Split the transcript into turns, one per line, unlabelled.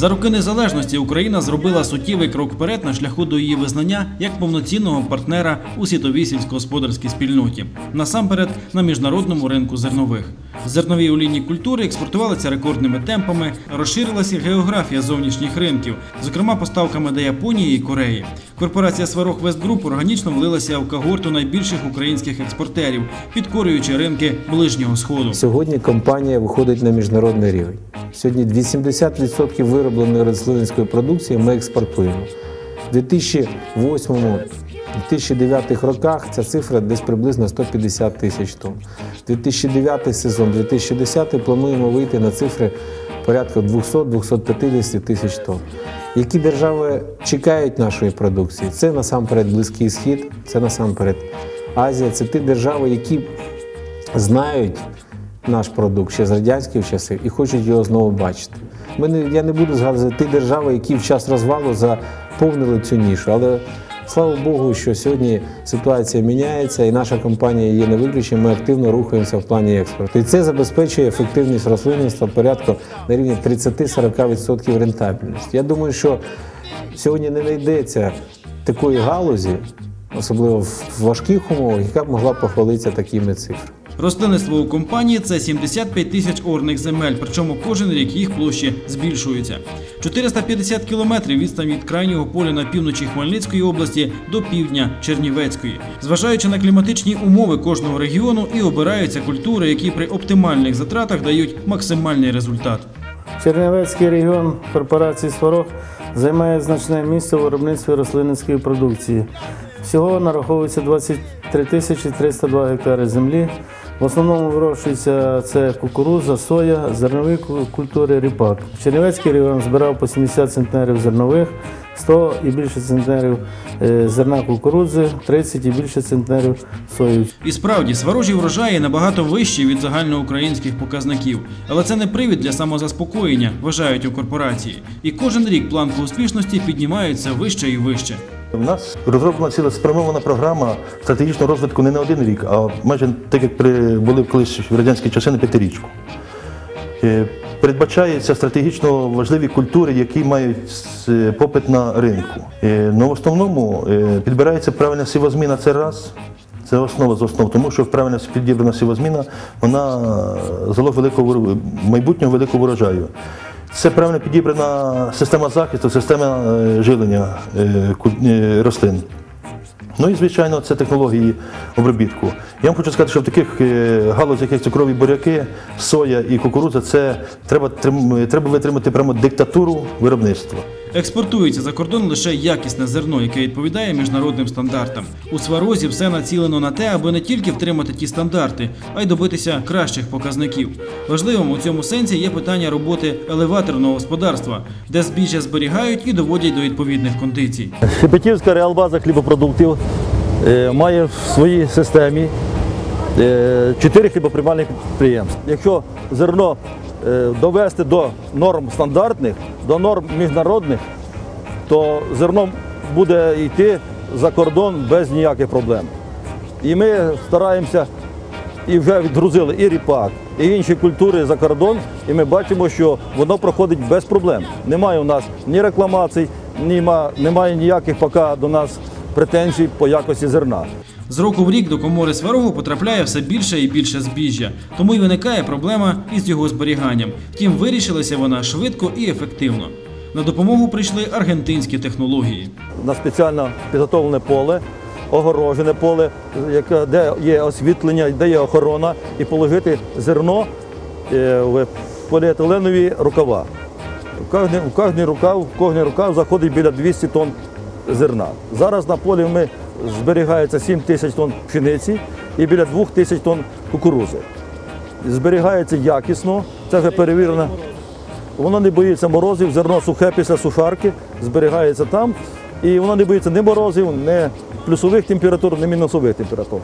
За роки незалежності Україна зробила суттєвий крок вперед на шляху до її визнання як повноцінного партнера у світовій сільськогосподарській спільноті, насамперед на міжнародному ринку зернових. Зернові олійні культури експортувалися рекордними темпами, розширилася географія зовнішніх ринків, зокрема поставками до Японії і Кореї. Корпорація Сварог Вестгруп органічно влилася в когорту найбільших українських експортерів, підкорюючи ринки ближнього сходу.
Сьогодні компанія виходить на міжнародний рівень. Сьогодні 80% виробленої рослинницької продукції ми експортуємо. У 2008-2009 роках ця цифра десь приблизно 150 тисяч тонн. 2009 сезон, 2010 плануємо вийти на цифри порядка 200-250 тисяч тонн. Які держави чекають нашої продукції? Це насамперед Близький Схід, це насамперед Азія, це ті держави, які знають наш продукт ще з радянських часів і хочуть його знову бачити. Ми не, я не буду згадувати ті держави, які в час розвалу заповнили цю нішу. Але слава Богу, що сьогодні ситуація міняється, і наша компанія є не виключенням. Ми активно рухаємося в плані експорту. І це забезпечує ефективність рослинництва порядку на рівні 30-40% рентабельності. Я думаю, що сьогодні не знайдеться такої галузі, особливо в важких умовах, яка б могла похвалитися такими цифрами.
Рослинництво у компанії це 75 тисяч орних земель, причому кожен рік їх площі збільшуються. 450 кілометрів відстань від крайнього поля на півночі Хмельницької області до півдня Чернівецької. Зважаючи на кліматичні умови кожного регіону, і обираються культури, які при оптимальних затратах дають максимальний результат.
Чернівецький регіон корпорації Сварог займає значне місце у виробництві рослинницької продукції. Всього нараховується 23 тисячі 302 гектари землі. В основному вирощується це кукурудза, соя, зернові культури, ріпак. Чернівецький регіон збирав по 70 центнерів зернових, 100 і більше центнерів е, зерна кукурудзи, 30 і більше центнерів сої.
І справді, сварожі врожаї набагато вищі від загальноукраїнських показників, але це не привід для самозаспокоєння, вважають у корпорації. І кожен рік планку успішності піднімаються вище і вище.
У нас розроблена ціла спрямована програма стратегічного розвитку не на один рік, а майже так як при були колись в радянські часи на п'ятирічку. Е, Передбачаються стратегічно важливі культури, які мають е, попит на ринку. Е, Ну, в основному підбирається правильна сівозміна це раз. Це основа з основ, тому що правильно підібрана сівозміна, вона залог великого майбутнього великого урожаю. Це правильно підібрана система захисту, система е, жилення е, е, рослин. Ну і звичайно, це технології обробітку. Я вам хочу сказати, що в таких галузях, як цукрові буряки, соя і кукурудза, це треба, треба витримати прямо диктатуру виробництва.
Експортується за кордон лише якісне зерно, яке відповідає міжнародним стандартам. У сварозі все націлено на те, аби не тільки втримати ті стандарти, а й добитися кращих показників. Важливим у цьому сенсі є питання роботи елеваторного господарства, де збіжжя зберігають і доводять до відповідних кондицій.
Шепетівська реалбаза хлібопродуктів е, має в своїй системі е, чотири хлібоприймальних підприємства. Якщо зерно довести до норм стандартних, до норм міжнародних, то зерно буде йти за кордон без ніяких проблем. І ми стараємося і вже відгрузили і ріпак, і інші культури за кордон, і ми бачимо, що воно проходить без проблем. Немає у нас ні рекламацій, ні ма- немає ніяких поки до нас претензій по якості зерна.
З року в рік до комори сварогу потрапляє все більше і більше збіжжя, тому й виникає проблема із його зберіганням. Втім, вирішилася вона швидко і ефективно. На допомогу прийшли аргентинські технології.
На спеціально підготовлене поле, огорожене поле, де є освітлення, де є охорона, і положити зерно е, в поліетиленові рукава. В кожний, рукав, кожний рукав заходить біля 200 тонн зерна. Зараз на полі ми зберігається 7 тисяч тонн пшениці і біля 2 тисяч тонн кукурузи. Зберігається якісно, це вже перевірено. Воно не боїться морозів, зерно сухе після сушарки, зберігається там. І воно не боїться ні морозів, ні плюсових температур, ні мінусових температур.